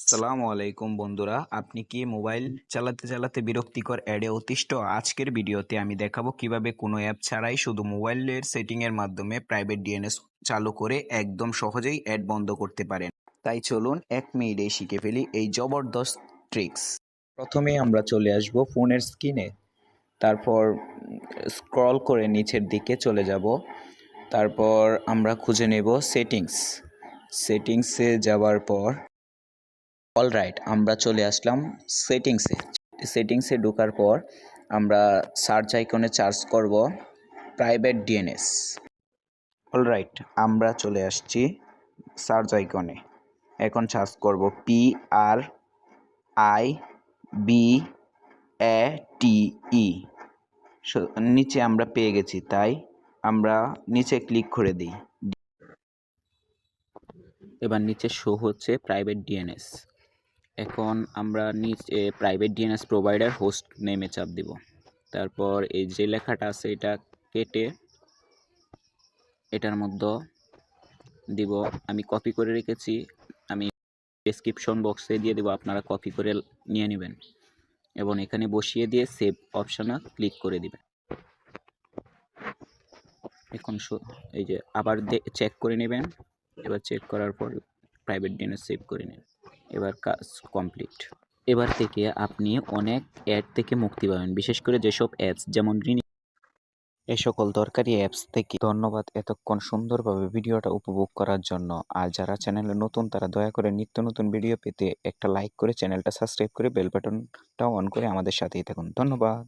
আসসালামু আলাইকুম বন্ধুরা, আপনি কি মোবাইল চালাতে চালাতে বিরক্তিকর অ্যাডে অতিষ্ঠ? আজকের ভিডিওতে আমি দেখাবো কীভাবে কোনো অ্যাপ ছাড়াই শুধু মোবাইলের সেটিং এর মাধ্যমে প্রাইভেট ডিএনএস চালু করে একদম সহজেই অ্যাড বন্ধ করতে পারেন। তাই চলুন এক মিনিটে শিখে ফেলি এই জবরদস্ত ট্রিক্স। প্রথমে আমরা চলে আসব ফোনের স্ক্রিনে। তারপর স্ক্রল করে নিচের দিকে চলে যাব। তারপর আমরা খুঁজে নেব সেটিংস। সেটিংসে যাওয়ার পর অলরাইট আমরা চলে আসলাম সেটিংসে সেটিংসে ঢোকার পর আমরা সার্চ আইকনে চার্জ করব প্রাইভেট ডিএনএস অলরাইট আমরা চলে আসছি সার্চ আইকনে এখন সার্চ করব P R I B A T E নিচে আমরা পেয়ে গেছি, তাই আমরা নিচে ক্লিক করে দিই। এবার নিচে শো হচ্ছে প্রাইভেট ডিএনএস এখন আমরা নিচে প্রাইভেট ডিএনএস প্রোভাইডার হোস্ট নেমে চাপ দিব। তারপর এই যে লেখাটা আছে, এটা কেটে এটার মধ্যে দিব, আমি কপি করে রেখেছি, আমি ডেসক্রিপশন বক্সে দিয়ে দেবো, আপনারা কপি করে নিয়ে নেবেন। এবং এখানে বসিয়ে দিয়ে সেভ অপশানে ক্লিক করে দিবেন। এখন এই যে আবার চেক করে নেবেন। এবার চেক করার পর প্রাইভেট ডিএনএস সেভ করে নেবেন। এবার কাজ কমপ্লিট। এবার থেকে আপনি অনেক অ্যাড থেকে মুক্তি পাবেন, বিশেষ করে যেসব অ্যাপস, যেমন ঋণ এ সকল দরকারি অ্যাপস থেকে ধন্যবাদ এতক্ষণ সুন্দরভাবে ভিডিওটা উপভোগ করার জন্য। আর যারা চ্যানেলে নতুন, তারা দয়া করে নিত্য নতুন ভিডিও পেতে একটা লাইক করে চ্যানেলটা সাবস্ক্রাইব করে বেল বাটনটাও অন করে আমাদের সাথেই থাকুন। ধন্যবাদ।